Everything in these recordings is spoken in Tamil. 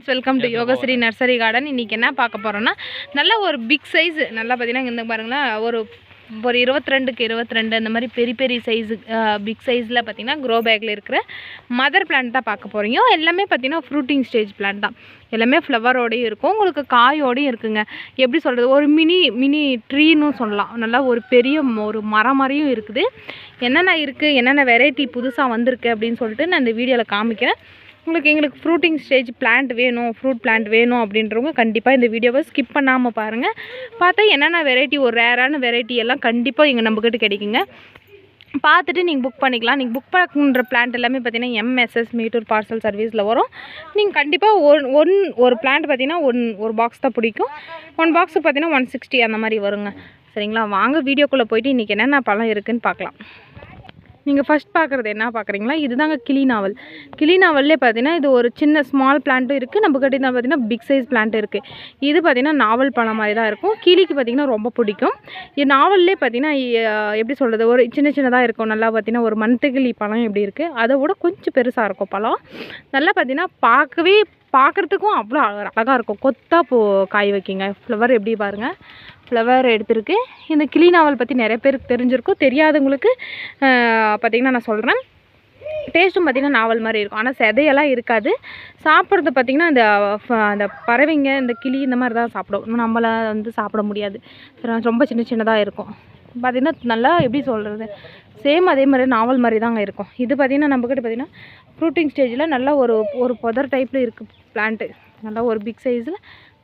Friends welcome to Yogashree nursery garden இன்றைக்கி என்ன பார்க்க போகிறோன்னா நல்ல ஒரு பிக் சைஸ் நல்லா பார்த்தீங்கன்னா இந்த பாருங்களேன் ஒரு ஒரு இருபத்தி ரெண்டுக்கு இருபத்தி ரெண்டு அந்த மாதிரி பெரிய பெரிய சைஸு பிக் சைஸில் பார்த்தீங்கன்னா க்ரோ பேக்கில் இருக்கிற மதர் பிளான்ட் தான் பார்க்க போகிறீங்க எல்லாமே பார்த்தீங்கன்னா ஃப்ரூட்டிங் ஸ்டேஜ் பிளான்ட் தான். எல்லாமே ஃப்ளவரோடையும் இருக்கும். உங்களுக்கு காயோடையும் இருக்குங்க. எப்படி சொல்கிறது ஒரு மினி மினி ட்ரீன்னு சொல்லலாம். நல்லா ஒரு பெரிய ஒரு மரம் மாதிரியும் இருக்குது. என்னென்ன இருக்குது என்னென்ன வெரைட்டி புதுசாக வந்திருக்கு? அப்படின்னு சொல்லிட்டு நான் இந்த வீடியோவில் காமிக்கிறேன். உங்களுக்கு எங்களுக்கு ஃப்ரூட்டிங் ஸ்டேஜ் பிளான்ட் வேணும் ஃப்ரூட் பிளான்ட் வேணும் அப்படின்றவங்க கண்டிப்பாக இந்த வீடியோவை ஸ்கிப் பண்ணாமல் பாருங்கள் பார்த்தா என்னென்ன வெரைட்டி ஒரு ரேரான வெரைட்டி எல்லாம் கண்டிப்பாக எங்கள் நம்மக்கிட்ட கிடைக்குங்க. பார்த்துட்டு நீங்கள் புக் பண்ணிக்கலாம். நீங்கள் புக் பண்ணுற பிளான்ட் எல்லாமே பார்த்தீங்கன்னா எம்எஸ்எஸ் மீட்டூர் பார்சல் சர்வீஸில் வரும். நீங்கள் கண்டிப்பாக ஒன் ஒன் ஒரு பிளான்ட் பார்த்தீங்கன்னா ஒன் ஒரு பாக்ஸ் தான் பிடிக்கும். ஒன் பாக்ஸு பார்த்தீங்கன்னா ஒன் சிக்ஸ்டி அந்த மாதிரி வருங்க. சரிங்களா? வாங்க வீடியோக்குள்ளே போயிட்டு இன்றைக்கி என்னென்ன பழம் இருக்குதுன்னு பார்க்கலாம். நீங்கள் ஃபஸ்ட் பார்க்குறது என்ன பார்க்குறீங்களா இதுதாங்க கிளி நாவல். கிளி நாவல்லே பார்த்தீங்கன்னா இது ஒரு சின்ன ஸ்மால் பிளான்ட்டும் இருக்குது நம்ம கிட்ட தான் பார்த்தீங்கன்னா பிக் சைஸ் பிளான்ட் இருக்குது இது பார்த்திங்கன்னா நாவல் பழம் மாதிரி தான் இருக்கும். கிளிக்கு பார்த்தீங்கன்னா ரொம்ப பிடிக்கும். இது நாவல்லே பார்த்தீங்கன்னா எப்படி சொல்கிறது ஒரு சின்ன சின்னதாக இருக்கும். நல்லா பார்த்தீங்கன்னா ஒரு மந்த்துக்கிளி பழம் எப்படி இருக்குது அதை விட கொஞ்சம் பெருசாக இருக்கும் பழம். நல்லா பார்த்தீங்கன்னா பார்க்கவே பார்க்குறதுக்கும் அவ்வளோ அழகாக இருக்கும். கொத்தா பூ காய் வைக்கிங்க. ஃப்ளவர் எப்படி பாருங்கள் ஃப்ளவர் எடுத்திருக்கு. இந்த கிளி நாவல் பற்றி நிறைய பேருக்கு தெரிஞ்சிருக்கும். தெரியாதவங்களுக்கு பார்த்திங்கன்னா நான் சொல்கிறேன் டேஸ்ட்டும் பார்த்திங்கன்னா நாவல் மாதிரி இருக்கும். ஆனால் செதையெல்லாம் இருக்காது. சாப்பிட்றது பார்த்திங்கன்னா இந்த ஃப- அந்த பறவைங்க இந்த கிளி இந்த மாதிரி தான் சாப்பிடும். நம்மளால் வந்து சாப்பிட முடியாது. ரொம்ப சின்ன சின்னதாக இருக்கும். பார்த்திங்கன்னா நல்லா எப்படி சொல்கிறது சேம் அதே மாதிரி நாவல் மாதிரி தாங்க இருக்கும். இது பார்த்திங்கன்னா நம்மக்கிட்ட பார்த்திங்கன்னா ஃப்ரூட்டிங் ஸ்டேஜில் நல்லா ஒரு ஒரு புதர் டைப்பில் இருக்குது பிளான்ட்டு நல்லா ஒரு பிக் சைஸில்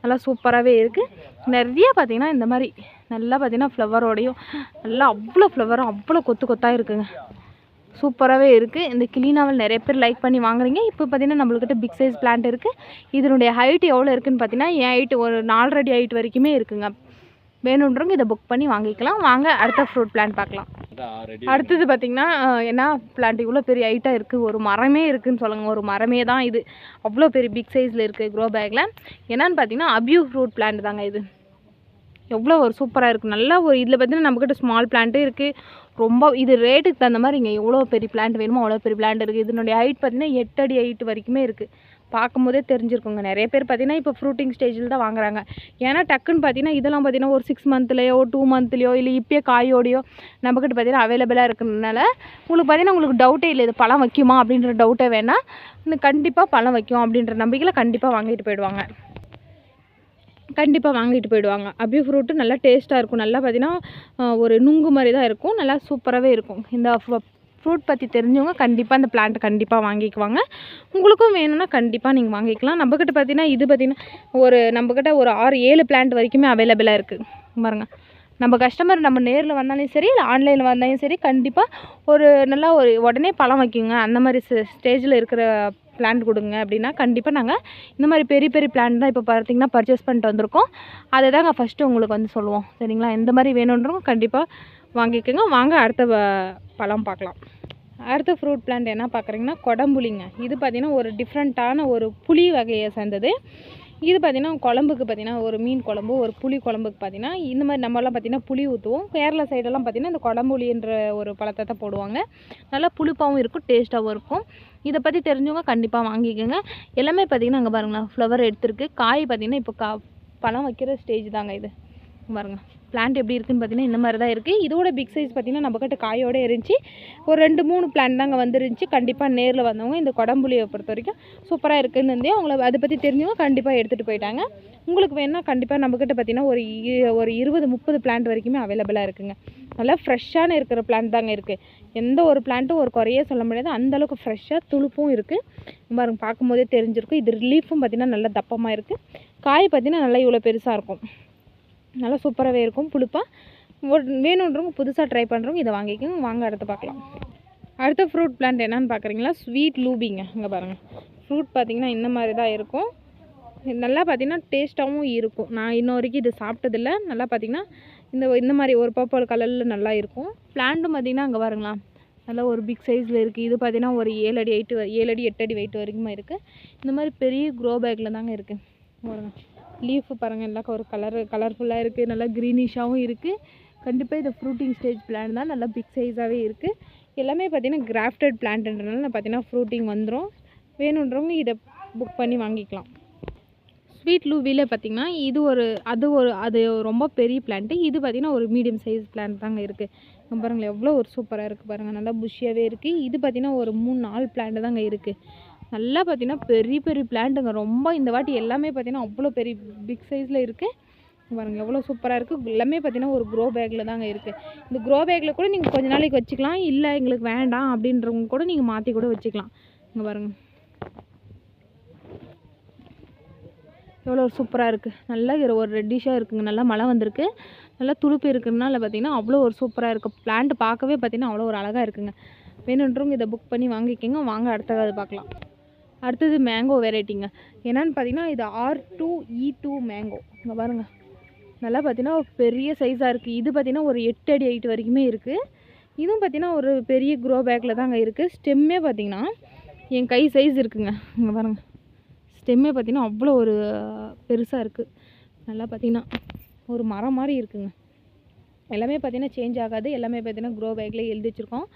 நல்லா சூப்பராகவே இருக்குது நிறைய பார்த்திங்கன்னா இந்த மாதிரி நல்லா பார்த்திங்கன்னா ஃப்ளவரோடையும் நல்லா அவ்வளோ ஃப்ளவரும் அவ்வளோ கொத்து கொத்தாக இருக்குங்க. சூப்பராகவே இருக்குது இந்த கிளீனாவல் நிறைய பேர் லைக் பண்ணி வாங்குறீங்க. இப்போ பார்த்திங்கன்னா நம்மள்கிட்ட பிக் சைஸ் பிளான்ட் இருக்குது இதனுடைய ஹைட் எவ்வளோ இருக்குதுன்னு பார்த்தீங்கன்னா என் ஹைட் ஒரு நாலரை அடி ஹைட் வரைக்குமே இருக்குங்க. வேணுன்றவங்க இதை புக் பண்ணி வாங்கிக்கலாம். வாங்க அடுத்த ஃப்ரூட் பிளான்ட் பார்க்கலாம். அடுத்தது பார்த்திங்கன்னா என்ன பிளான்ட் இவ்வளோ பெரிய ஹைட்டாக இருக்குது ஒரு மரமே இருக்குதுன்னு சொல்லுங்கள் ஒரு மரமே தான் இது. அவ்வளோ பெரிய பிக் சைஸில் இருக்குது க்ரோ பேக்கில் என்னன்னு பார்த்தீங்கன்னா அபியூ ஃப்ரூட் பிளான்ட் தாங்க இது. எவ்வளோ ஒரு சூப்பராக இருக்குது நல்லா ஒரு இதில் பார்த்தீங்கன்னா நம்மக்கிட்ட ஸ்மால் பிளான்ட்டும் இருக்குது ரொம்ப இது ரேட்டுக்கு தகுந்த மாதிரி இங்கே எவ்வளோ பெரிய பிளான்ட் வேணுமோ அவ்வளோ பெரிய பிளான்ட் இருக்குது இதனுடைய ஹைட் பார்த்தீங்கன்னா எட்டு அடி ஹைட் வரைக்குமே இருக்குது பார்க்கும்போதே தெரிஞ்சிருக்குங்க. நிறைய பேர் பார்த்தீங்கன்னா இப்போ ஃப்ரூட்டிங் ஸ்டேஜில் தான் வாங்குறாங்க. ஏன்னா டக்குன்னு பார்த்தீங்கன்னா இதெல்லாம் பார்த்தீங்கன்னா ஒரு சிக்ஸ் மந்த்லேயோ டூ மந்த்லேயோ இல்லை இப்போயே காயோடையோ நம்மக்கிட்ட பார்த்தீங்கன்னா அவைலபிளாக இருக்கிறதுனால உங்களுக்கு பார்த்தீங்கன்னா உங்களுக்கு டவுட்டே இல்லை. இது பழம் வைக்குமா அப்படின்ற டவுட்டே வேணால் இந்த கண்டிப்பாக பழம் வைக்கும் அப்படின்ற நம்பிக்கையில் கண்டிப்பாக வாங்கிட்டு போயிடுவாங்க. கண்டிப்பாக வாங்கிட்டு போயிடுவாங்க. அபியூ ஃப்ரூட்டு நல்லா டேஸ்ட்டாக இருக்கும். நல்லா பார்த்தீங்கன்னா ஒரு நுங்கு மாதிரி தான் இருக்கும். நல்லா சூப்பராகவே இருக்கும். இந்த ஃப்ரூட் பற்றி தெரிஞ்சவங்க கண்டிப்பாக இந்த பிளான்ட் கண்டிப்பாக வாங்கிக்குவாங்க. உங்களுக்கும் வேணும்னா கண்டிப்பாக நீங்கள் வாங்கிக்கலாம். நம்மக்கிட்ட பார்த்தீங்கன்னா இது பார்த்தீங்கன்னா ஒரு நம்மக்கிட்ட ஒரு ஆறு ஏழு பிளான்ட் வரைக்குமே அவைலபிளாக இருக்குது பாருங்க. நம்ம கஸ்டமர் நம்ம நேரில் வந்தாலும் சரி இல்லை ஆன்லைனில் வந்தாலும் சரி கண்டிப்பாக ஒரு நல்லா ஒரு உடனே பழம் வைக்குங்க. அந்த மாதிரி ஸ்டேஜில் இருக்கிற பிளான்ட் கொடுங்க அப்படின்னா கண்டிப்பாக நாங்கள் இந்த மாதிரி பெரிய பெரிய பிளான் தான் இப்போ பார்த்தீங்கன்னா பர்ச்சேஸ் பண்ணிட்டு வந்திருக்கோம். அதை தாங்க ஃபஸ்ட்டு உங்களுக்கு வந்து சொல்லுவோம். சரிங்களா? இந்த மாதிரி வேணுன்றவங்க கண்டிப்பாக வாங்கிக்கோங்க. வாங்க அடுத்த பழம் பார்க்கலாம். அடுத்த ஃப்ரூட் பிளான்ட் என்ன பார்க்குறீங்கன்னா கொடம்புளிங்க இது பார்த்திங்கன்னா ஒரு டிஃப்ரெண்ட்டான ஒரு புளி வகையை சேர்ந்தது. இது பார்த்திங்கன்னா குழம்புக்கு பார்த்திங்கன்னா ஒரு மீன் குழம்பு ஒரு புளி குழம்புக்கு பார்த்திங்கன்னா இந்த மாதிரி நம்மலாம் பார்த்திங்கன்னா புளி ஊற்றுவோம் கேரளா சைடெல்லாம் பார்த்திங்கன்னா இந்த குடம்புளின்ற ஒரு பழத்தை தான் போடுவாங்க. நல்லா புளிப்பாகவும் இருக்கும் டேஸ்ட்டாகவும் இருக்கும். இதை பற்றி தெரிஞ்சவங்க கண்டிப்பாக வாங்கிக்கோங்க. எல்லாமே பார்த்திங்கன்னா அங்கே பாருங்களேன் ஃப்ளவர் எடுத்துருக்கு. காய் பார்த்திங்கன்னா இப்போ கா பழம் வைக்கிற ஸ்டேஜ் தாங்க இது. பாருங்க. பிளான்ட் எப்படி இருக்குன்னு பார்த்தீங்கன்னா இந்த மாதிரி தான் இருக்குது இதோட பிக் சைஸ் பார்த்தீங்கன்னா நம்மக்கிட்ட காயோட இருந்துச்சு. ஒரு ரெண்டு மூணு பிளான்ட் தாங்க வந்துருந்துச்சு. கண்டிப்பாக நேரில் வந்தவங்க இந்த குடம்புலியை பொறுத்த வரைக்கும் சூப்பராக இருக்குதுன்னு இருந்தே அவங்கள அதை பற்றி தெரிஞ்சவங்க கண்டிப்பாக எடுத்துகிட்டு போயிட்டாங்க. உங்களுக்கு வேணால் கண்டிப்பாக நம்மக்கிட்ட பார்த்தீங்கன்னா ஒரு இ- ஒரு இருபது முப்பது பிளான்ட் வரைக்குமே அவைலபிளாக இருக்குங்க. நல்லா ஃப்ரெஷ்ஷான இருக்கிற பிளான்ட் தாங்க இருக்குது எந்த ஒரு பிளான்ட்டும் ஒரு குறையே சொல்ல முடியாது. அந்த அளவுக்கு ஃப்ரெஷ்ஷாக துளுப்பும் இருக்குது பாருங்க பார்க்கும்போதே தெரிஞ்சிருக்கும். இது ரிலீஃபும் பார்த்திங்கன்னா நல்லா தப்பமாக இருக்குது காய் பார்த்தீங்கன்னா நல்லா இவ்வளோ பெருசாக இருக்கும். நல்லா சூப்பராகவே இருக்கும் புளிப்பாக ஒரு வேணுன்றவங்க புதுசாக ட்ரை பண்ணுறவங்க இதை வாங்கிக்கோங்க. வாங்க அடுத்து பார்க்கலாம். அடுத்த ஃப்ரூட் பிளான்ட் என்னன்னு பார்க்குறீங்களா? ஸ்வீட் லூபிங்க இங்கே பாருங்கள் ஃப்ரூட் பார்த்தீங்கன்னா இந்த மாதிரி தான் இருக்கும். நல்லா பார்த்தீங்கன்னா டேஸ்ட்டாகவும் இருக்கும். நான் இன்ன வரைக்கும் இது சாப்பிட்டதில்ல. நல்லா பார்த்தீங்கன்னா இந்த இந்த மாதிரி ஒரு பர்பிள் கலரில் நல்லா இருக்கும். பிளான்ட்டும் பார்த்தீங்கன்னா அங்கே பாருங்களா. நல்லா ஒரு பிக் சைஸில் இருக்குது இது பார்த்தீங்கன்னா ஒரு ஏழு அடி எயிட்டு ஏழு அடி எட்டு அடி வெயிட் வரைக்குமே இருக்குது இந்த மாதிரி பெரிய க்ரோ பேக்கில் தாங்க இருக்குது லீஃபு பாருங்கள் எல்லாம் ஒரு கலர் கலர்ஃபுல்லாக இருக்குது நல்லா க்ரீனிஷாகவும் இருக்குது கண்டிப்பாக இது ஃப்ரூட்டிங் ஸ்டேஜ் பிளான் தான் நல்லா பிக் சைஸாகவே இருக்குது எல்லாமே பார்த்தீங்கன்னா கிராஃப்டட் பிளான்ட்ன்றனால பார்த்தீங்கன்னா ஃப்ரூட்டிங் வந்துடும் வேணுன்றவங்க இதை புக் பண்ணி வாங்கிக்கலாம். ஸ்வீட் லூவியில் பார்த்திங்கன்னா இது ஒரு அது ஒரு அது ரொம்ப பெரிய பிளான்ட்டு இது பார்த்தீங்கன்னா ஒரு மீடியம் சைஸ் பிளான்ட் தாங்க இருக்குது பாருங்களேன் எவ்வளோ ஒரு சூப்பராக இருக்குது பாருங்கள் நல்லா புஷ்ஷியாகவே இருக்குது இது பார்த்தீங்கன்னா ஒரு மூணு நாலு பிளான்ட் தாங்க இருக்குது நல்லா பார்த்தீங்கன்னா பெரிய பெரிய பிளான்ட்டுங்க. ரொம்ப இந்த வாட்டி எல்லாமே பார்த்தீங்கன்னா அவ்வளோ பெரிய பிக் சைஸில் இருக்குது பாருங்கள் எவ்வளோ சூப்பராக இருக்குது எல்லாமே பார்த்தீங்கன்னா ஒரு க்ரோ பேக்கில் தாங்க இருக்குது இந்த க்ரோ பேக்கில் கூட நீங்கள் கொஞ்ச நாளைக்கு வச்சுக்கலாம். இல்லை எங்களுக்கு வேண்டாம் அப்படின்றவங்க கூட நீங்கள் மாற்றி கூட வச்சுக்கலாம். இங்கே பாருங்கள் எவ்வளோ சூப்பராக இருக்குது நல்லா ஒரு ரெட்டிஷாக இருக்குங்க. நல்லா மழை வந்திருக்கு. நல்லா துளுப்பு இருக்கிறதுனால பார்த்தீங்கன்னா அவ்வளோ ஒரு சூப்பராக இருக்குது பிளான்ட் பார்க்கவே பார்த்தீங்கன்னா அவ்வளோ ஒரு அழகாக இருக்குங்க. வேணுன்றவங்க இதை புக் பண்ணி வாங்கிக்கோங்க. வாங்க அடுத்தது பார்க்கலாம். அடுத்தது மேங்கோ வெரைட்டிங்க என்னென்னு பார்த்தீங்கன்னா இது R two E e two mango இங்கே பாருங்கள் நல்லா பார்த்தீங்கன்னா ஒரு பெரிய சைஸாக இருக்குது இது பார்த்திங்கன்னா ஒரு எட்டு அடி ஹைட் வரைக்குமே இருக்குது இதுவும் பார்த்தீங்கன்னா ஒரு பெரிய க்ரோ பேக்கில் தாங்க இருக்குது ஸ்டெம்மே பார்த்தீங்கன்னா என் கை சைஸ் இருக்குங்க. இங்கே பாருங்கள் ஸ்டெம்மே பார்த்தீங்கன்னா அவ்வளோ ஒரு பெருசாக இருக்குது நல்லா பார்த்தீங்கன்னா ஒரு மரம் மாதிரி இருக்குங்க. எல்லாமே பார்த்தீங்கன்னா சேஞ்ச் ஆகாது. எல்லாமே பார்த்தீங்கன்னா க்ரோ பேக்கில் எழுதி வச்சுருக்கோம்.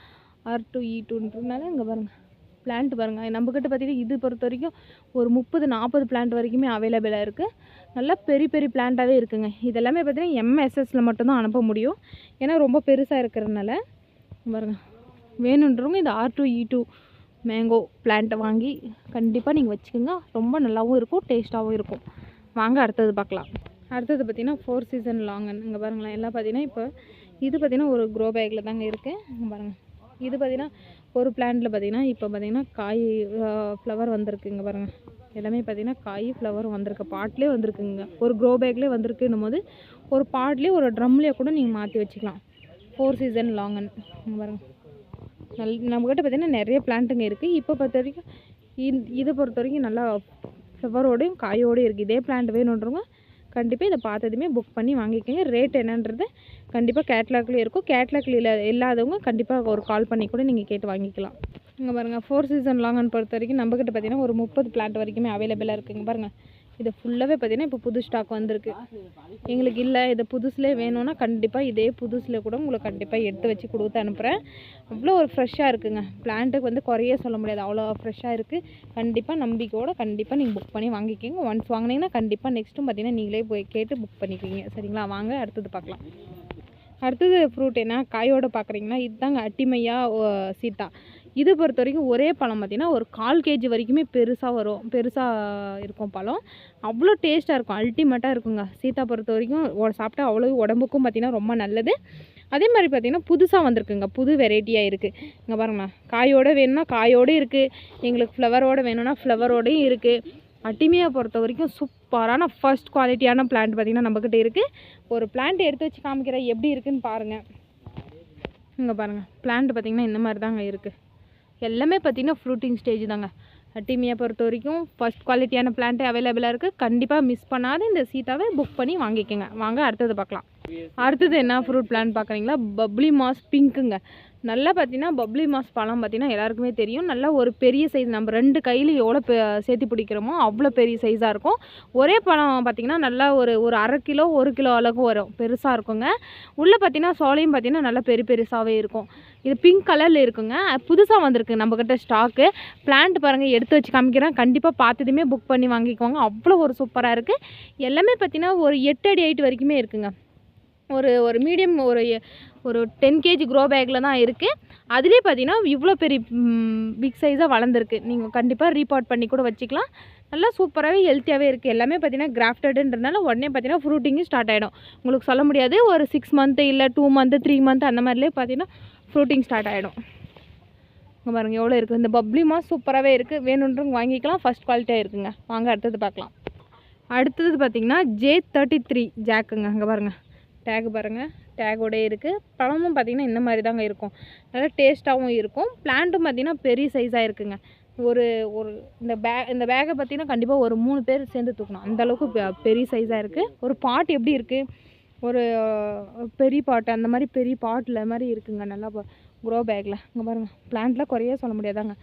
ஆர் டூ இ e டூன்றதுனால இங்கே பாருங்கள் பிளான்ட் பாருங்கள் நம்மக்கிட்ட பார்த்தீங்கன்னா இது பொறுத்த வரைக்கும் ஒரு முப்பது நாற்பது பிளான்ட் வரைக்குமே அவைலபிளாக இருக்குது நல்லா பெரிய பெரிய பிளான்ட்டாகவே இருக்குங்க. இதெல்லாமே பார்த்தீங்கன்னா எம்எஸ்எஸில் மட்டும்தான் அனுப்ப முடியும். ஏன்னா ரொம்ப பெருசாக இருக்கிறதுனால. பாருங்க. வேணுன்றவங்க இந்த R two E two mango பிளான்ட்டை வாங்கி கண்டிப்பாக நீங்கள் வச்சுக்கோங்க. ரொம்ப நல்லாவும் இருக்கும் டேஸ்ட்டாகவும் இருக்கும். வாங்க அடுத்தது பார்க்கலாம் அடுத்தது பார்த்திங்கன்னா ஃபோர் சீசன் லாங்கன் இங்கே பாருங்களேன். எல்லாம் பார்த்தீங்கன்னா இப்போ இது பார்த்திங்கன்னா ஒரு க்ரோ பேக்கில் தாங்க இருக்குது இங்கே பாருங்கள் இது பார்த்திங்கன்னா ஒரு பிளான்ட்டில் பார்த்திங்கன்னா இப்போ பார்த்திங்கன்னா காய் ஃப்ளவர் வந்திருக்குங்க பாருங்கள் எல்லாமே பார்த்திங்கன்னா காய் ஃப்ளவர் வந்திருக்கு. பாட்லேயே வந்திருக்குங்க. ஒரு க்ரோ பேக்லேயே வந்திருக்குன்னும் போது ஒரு பாட்லேயே ஒரு ட்ரம்லேயே கூட நீங்கள் மாற்றி வச்சுக்கலாம். ஃபோர் சீசன் லாங்கன் பாருங்கள் நல் நம்மக்கிட்ட பார்த்திங்கன்னா நிறைய பிளான்ட்டுங்க இருக்குது இப்போ பொறுத்த வரைக்கும் இந் இதை பொறுத்த வரைக்கும் நல்லா ஃப்ளவரோடையும் காயோடையும் இருக்குது இதே பிளான்ட் வேணுன்றவங்க கண்டிப்பாக இதை பார்த்ததுமே புக் பண்ணி வாங்கிக்கோங்க. ரேட் என்னன்றது கண்டிப்பாக கேட்லாக்லேயும் இருக்கும். கேட்லாக்ல இல்லை இல்லாதவங்க கண்டிப்பாக ஒரு கால் பண்ணி கூட நீங்கள் கேட்டு வாங்கிக்கலாம். இங்கே பாருங்கள் ஃபோர் சீசன் லாங்கன்னு பொறுத்த வரைக்கும் நம்மக்கிட்ட பார்த்தீங்கன்னா ஒரு முப்பது பிளான்ட் வரைக்குமே அவைலபிளாக இருக்குங்க பாருங்கள் இது ஃபுல்லாகவே பார்த்தீங்கன்னா இப்போ புது ஸ்டாக் வந்திருக்கு. எங்களுக்கு இல்லை இது புதுசுலேயே வேணும்னா கண்டிப்பாக இதே புதுசில் கூட உங்களுக்கு கண்டிப்பாக எடுத்து வச்சு கொடுத்து அனுப்புகிறேன் அவ்வளோ ஒரு ஃப்ரெஷ்ஷாக இருக்குங்க. பிளான்ட்டுக்கு வந்து குறையே சொல்ல முடியாது. அவ்வளோ ஃப்ரெஷ்ஷாக இருக்குது கண்டிப்பாக நம்பிக்கையோட கண்டிப்பாக நீங்கள் புக் பண்ணி வாங்கிக்கிங்க. ஒன்ஸ் வாங்கினீங்கன்னா கண்டிப்பாக நெக்ஸ்ட்டும் பார்த்தீங்கன்னா நீங்களே போய் கேட்டு புக் பண்ணிக்கிங்க சரிங்களா? வாங்க அடுத்தது பார்க்கலாம். அடுத்தது ஃப்ரூட் என்ன? காயோட பார்க்குறீங்கன்னா இதுதாங்க அட்டிமையா ஓ, சீத்தா. இது பொறுத்த வரைக்கும் ஒரே பழம் பார்த்தீங்கன்னா ஒரு கால் கேஜி வரைக்குமே பெருசாக வரும். பெருசாக இருக்கும் பழம். அவ்வளோ டேஸ்ட்டாக இருக்கும். அல்டிமேட்டாக இருக்குங்க. சீத்தா பொறுத்த வரைக்கும் சாப்பிட்டா அவ்வளோ உடம்புக்கும் பார்த்திங்கன்னா ரொம்ப நல்லது. அதே மாதிரி பார்த்திங்கன்னா புதுசாக வந்திருக்குங்க. புது வெரைட்டியாக இருக்குது இங்கே பாருங்கண்ணா காயோட வேணும்னா காயோடு இருக்குது எங்களுக்கு ஃப்ளவரோட வேணும்னா ஃப்ளவரோடையும் இருக்குது அட்டிமையை பொறுத்த வரைக்கும் சூப்பரான ஃபர்ஸ்ட் குவாலிட்டியான பிளான்ட் பார்த்திங்கன்னா நம்மக்கிட்ட இருக்குது ஒரு பிளான்ட் எடுத்து வச்சு காமிக்கிறேன் எப்படி இருக்குதுன்னு பாருங்கள் இங்கே பாருங்கள் பிளான்ட் பார்த்திங்கன்னா இந்த மாதிரி தாங்க இருக்குது எல்லாமே பார்த்திங்கன்னா ஃப்ரூட்டிங் ஸ்டேஜ் தாங்க. அட்டிமியை பொறுத்த வரைக்கும் ஃபர்ஸ்ட் குவாலிட்டியான பிளான்ட்டே அவைலபிளாக இருக்குது கண்டிப்பாக மிஸ் பண்ணாத இந்த சீட்டாவை புக் பண்ணி வாங்கிக்கோங்க. வாங்க அடுத்தது பார்க்கலாம். அடுத்தது என்ன ஃப்ரூட் பிளான் பார்க்குறீங்களா பப்ளி மாஸ் பிங்க்குங்க நல்லா பார்த்தீங்கன்னா பப்ளி மாஸ் பழம் பார்த்தீங்கன்னா எல்லாருக்குமே தெரியும். நல்லா ஒரு பெரிய சைஸ் நம்ம ரெண்டு கையில் எவ்வளோ சேர்த்து பிடிக்கிறோமோ அவ்வளோ பெரிய சைஸாக இருக்கும். ஒரே பழம் பார்த்தீங்கன்னா நல்லா ஒரு ஒரு அரை கிலோ ஒரு கிலோ அளவுக்கு வரும். பெருசாக இருக்குங்க. உள்ளே பார்த்தீங்கன்னா சோலையும் பார்த்தீங்கன்னா நல்லா பெரிய பெருசாகவே இருக்கும். இது பிங்க் கலரில் இருக்குங்க. புதுசாக வந்திருக்கு நம்மக்கிட்ட ஸ்டாக்கு பிளான்ட் பாருங்கள் எடுத்து வச்சு காமிக்கிறேன். கண்டிப்பாக பார்த்ததுமே புக் பண்ணி வாங்கிக்கோங்க. அவ்வளோ ஒரு சூப்பராக இருக்குது எல்லாமே பார்த்தீங்கன்னா ஒரு எட்டு அடி ஹைட் வரைக்குமே இருக்குங்க. ஒரு ஒரு மீடியம் ஒரு ஒரு டென் கேஜி க்ரோ பேக்கில் தான் இருக்குது அதுலேயே பார்த்தீங்கன்னா இவ்வளோ பெரிய பிக் சைஸாக வளர்ந்துருக்கு. நீங்கள் கண்டிப்பாக ரீபார்ட் பண்ணி கூட வச்சுக்கலாம். நல்லா சூப்பராகவே ஹெல்த்தியாகவே இருக்குது எல்லாமே பார்த்தீங்கன்னா கிராஃப்டடுன்றதுனால உடனே பார்த்தீங்கன்னா ஃப்ரூட்டிங்கும் ஸ்டார்ட் ஆகிடும் உங்களுக்கு சொல்ல முடியாது. ஒரு சிக்ஸ் மந்த்து இல்லை டூ மந்த்து த்ரீ மந்த் அந்த மாதிரிலே பார்த்தீங்கன்னா ஃப்ரூட்டிங் ஸ்டார்ட் ஆகிடும் இங்கே பாருங்கள் எவ்வளோ இருக்குது இந்த பப்ளிமா சூப்பராகவே இருக்குது வேணுன்றவங்க வாங்கிக்கலாம். ஃபஸ்ட் குவாலிட்டியாக இருக்குங்க. வாங்க அடுத்தது பார்க்கலாம். அடுத்தது பார்த்தீங்கன்னா ஜே தேர்ட்டி த்ரீ ஜாக்குங்க அங்கே பாருங்கள் டேக் பாருங்கள் டேகோடே இருக்குது பழமும் பார்த்தீங்கன்னா இந்த மாதிரி தாங்க இருக்கும். நல்லா டேஸ்ட்டாகவும் இருக்கும். பிளான்ட்டும் பார்த்தீங்கன்னா பெரிய சைஸாக இருக்குங்க. ஒரு ஒரு இந்த பே இந்த பேக்கை பார்த்தீங்கன்னா கண்டிப்பாக ஒரு மூணு பேர் சேர்ந்து தூக்கணும். அந்த அளவுக்கு பெரிய சைஸாக இருக்குது ஒரு பாட் எப்படி இருக்குது ஒரு பெரிய பாட்டு அந்த மாதிரி பெரிய பாட்டில் மாதிரி இருக்குங்க. நல்லா க்ரோ பேக்கில் இங்கே பாருங்கள் பிளான்ட்லாம் குறையே சொல்ல முடியாதாங்க.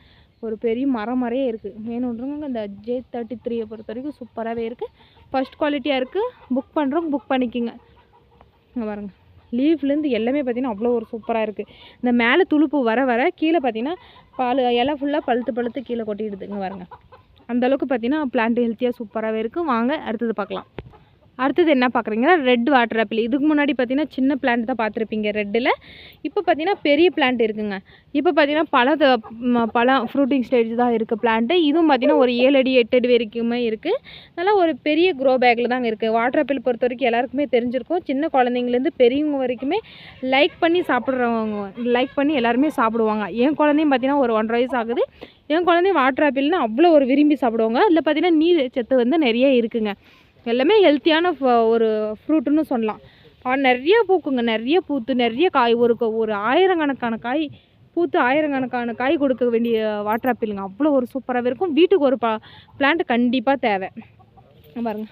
ஒரு பெரிய மரம் மாதிரியே இருக்குது வேணுன்றவங்க இந்த ஜே தேர்ட்டி த்ரீயை பொறுத்த வரைக்கும் சூப்பராகவே இருக்குது ஃபர்ஸ்ட் குவாலிட்டியாக இருக்குது புக் பண்ணுறவங்க புக் பண்ணிக்கிங்க. இங்கே பாருங்க. லீஃப்லேருந்து எல்லாமே பார்த்திங்கன்னா அவ்வளோ ஒரு சூப்பராக இருக்குது இந்த மேலே துளுப்பு வர வர கீழே பார்த்தீங்கன்னா பால் இலை ஃபுல்லாக பழுத்து பழுத்து கீழே கொட்டிடுது. இங்கே பாருங்க. அந்தளவுக்கு பார்த்திங்கன்னா பிளான்ட் ஹெல்த்தியாக சூப்பராகவே இருக்கும் வாங்க அடுத்தது பார்க்கலாம். அடுத்தது என்ன பார்க்குறீங்கன்னா ரெட் வாட்டர் ஆப்பிள் இதுக்கு முன்னாடி பார்த்தீங்கன்னா சின்ன பிளான்ட் தான் பார்த்துருப்பீங்க ரெட்டில் இப்போ பார்த்தீங்கன்னா பெரிய பிளான்ட் இருக்குங்க. இப்போ பார்த்தீங்கன்னா பல பழம் ஃப்ரூட்டிங் ஸ்டேஜ் தான் இருக்குது பிளான்ட்டு இதுவும் பார்த்தீங்கன்னா ஒரு ஏழு அடி எட்டு அடி வரைக்குமே இருக்குது நல்லா ஒரு பெரிய க்ரோ பேக்கில் தாங்க இருக்குது வாட்டர் ஆப்பிள் பொறுத்த வரைக்கும் எல்லாருக்குமே தெரிஞ்சிருக்கும். சின்ன குழந்தைங்கலேருந்து பெரியவங்க வரைக்குமே லைக் பண்ணி சாப்பிட்றவங்க லைக் பண்ணி எல்லாருமே சாப்பிடுவாங்க. என் குழந்தையும் பார்த்தீங்கன்னா ஒரு ஒன்றரை வயசு ஆகுது. என் குழந்தையும் வாட்டர் ஆப்பிள்னு அவ்வளோ ஒரு விரும்பி சாப்பிடுவாங்க. அதில் பார்த்தீங்கன்னா நீர் சத்து வந்து நிறைய இருக்குங்க. எல்லாமே ஹெல்த்தியான ஒரு ஃப்ரூட்டுன்னு சொல்லலாம். நிறைய பூக்குங்க. நிறைய பூத்து நிறைய காய் ஒரு ஒரு ஆயிரக்கணக்கான காய் பூத்து ஆயிரக்கணக்கான காய் கொடுக்க வேண்டிய வாட்டர் ஆப்பிளுங்க அவ்வளோ ஒரு சூப்பராகவே இருக்கும். வீட்டுக்கு ஒரு ப பிளான்ட் கண்டிப்பாக தேவை. பாருங்கள் பாருங்க.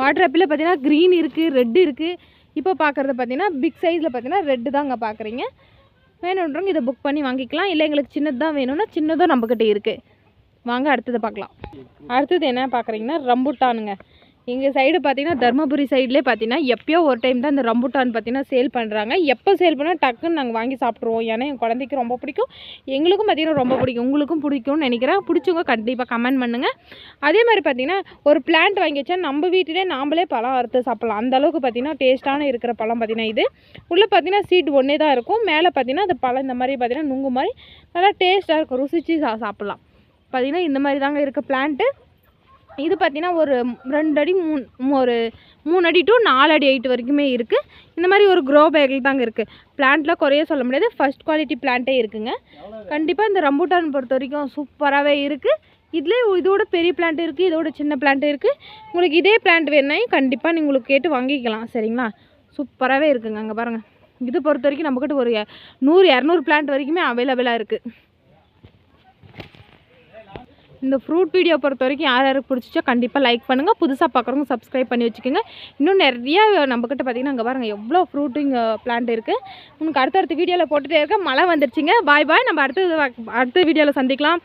வாட்டர் ஆப்பிளில் பார்த்தீங்கன்னா க்ரீன் இருக்குது ரெட் இருக்குது இப்போ பார்க்குறது பார்த்தீங்கன்னா பிக் சைஸில் பார்த்தீங்கன்னா ரெட்டு தாங்க பார்க்குறீங்க வேணுன்றவங்க இதை புக் பண்ணி வாங்கிக்கலாம். இல்லை எங்களுக்கு சின்னது தான் வேணும்னா சின்னதும் நம்மக்கிட்ட இருக்குது வாங்க அடுத்தது பார்க்கலாம். அடுத்தது என்ன பார்க்குறீங்கன்னா ரம்புட்டானுங்க. எங்கள் சைடு பார்த்தீங்கன்னா தருமபுரி சைட்லேயே பார்த்தீங்கன்னா எப்போயோ ஒரு டைம் தான் இந்த ரம்புட்டான் பார்த்தீங்கன்னா சேல் பண்ணுறாங்க எப்போ சேல் பண்ணால் டக்குன்னு நாங்கள் வாங்கி சாப்பிட்ருவோம் ஏன்னா என் குழந்தைக்கு ரொம்ப பிடிக்கும். எங்களுக்கும் பார்த்தீங்கன்னா ரொம்ப பிடிக்கும். உங்களுக்கும் பிடிக்கும்னு நினைக்கிறேன். பிடிச்சவங்க கண்டிப்பாக கமெண்ட் பண்ணுங்கள் அதே மாதிரி பார்த்தீங்கன்னா ஒரு பிளான்ட் வாங்கி வச்சா நம்ம வீட்டிலே நாமளே பழம் அறுத்து சாப்பிட்லாம். அந்த அளவுக்கு பார்த்தீங்கன்னா டேஸ்ட்டான இருக்கிற பழம் பார்த்தீங்கன்னா இது. உள்ளே பார்த்தீங்கன்னா சீட் ஒன்றே தான் இருக்கும். மேலே பார்த்தீங்கன்னா அந்த பழம் இந்த மாதிரி பார்த்தீங்கன்னா நுங்கு மாதிரி நல்லா டேஸ்ட்டாக இருக்கும். ருசிச்சு சா சாப்பிட்லாம். பார்த்தீங்கன்னா இந்த மாதிரி தாங்க இருக்க பிளான்ட்டு இது பார்த்திங்கன்னா ஒரு ரெண்டு அடி மூணு ஒரு மூணு அடி டு நாலு அடி ஹைட் வரைக்குமே இருக்குது இந்த மாதிரி ஒரு க்ரோ பேக்கில் தாங்க இருக்குது பிளான்ட்லாம் குறைய சொல்ல முடியாது. ஃபர்ஸ்ட் குவாலிட்டி பிளான்ட்டே இருக்குங்க. கண்டிப்பாக இந்த ரம்பூட்டான் பொறுத்த வரைக்கும் சூப்பராகவே இருக்குது இதுலேயே இதோட பெரிய பிளான்ட் இருக்குது இதோட சின்ன பிளான்ட் இருக்குது உங்களுக்கு இதே பிளான்ட் வேணுனாயும் கண்டிப்பாக நீங்கள் உங்களுக்கு கேட்டு வாங்கிக்கலாம். சரிங்களா? சூப்பராகவே இருக்குங்க. அங்கே பாருங்கள் இது பொறுத்த வரைக்கும் நம்மக்கிட்ட ஒரு நூறு இரநூறு பிளான்ட் வரைக்குமே அவைலபிளாக இருக்குது இந்த ஃப்ரூட் வீடியோ பொறுத்த வரைக்கும் யார் யாருக்கு பிடிச்சிச்சோ கண்டிப்பாக லைக் பண்ணுங்கள் புதுசாக பார்க்குறவங்க சப்ஸ்கிரைப் பண்ணி வச்சுக்கோங்க. இன்னும் நிறைய நம்மக்கிட்ட பார்த்தீங்கன்னா அங்கே பாருங்கள் எவ்வளோ ஃப்ரூட்டிங் பிளான்ட் இருக்குது உங்களுக்கு அடுத்தடுத்த வீடியோவில் போட்டுகிட்டே இருக்க. மழை வந்துருச்சுங்க. பாய் பாய் நம்ம அடுத்த அடுத்த வீடியோவில் சந்திக்கலாம்.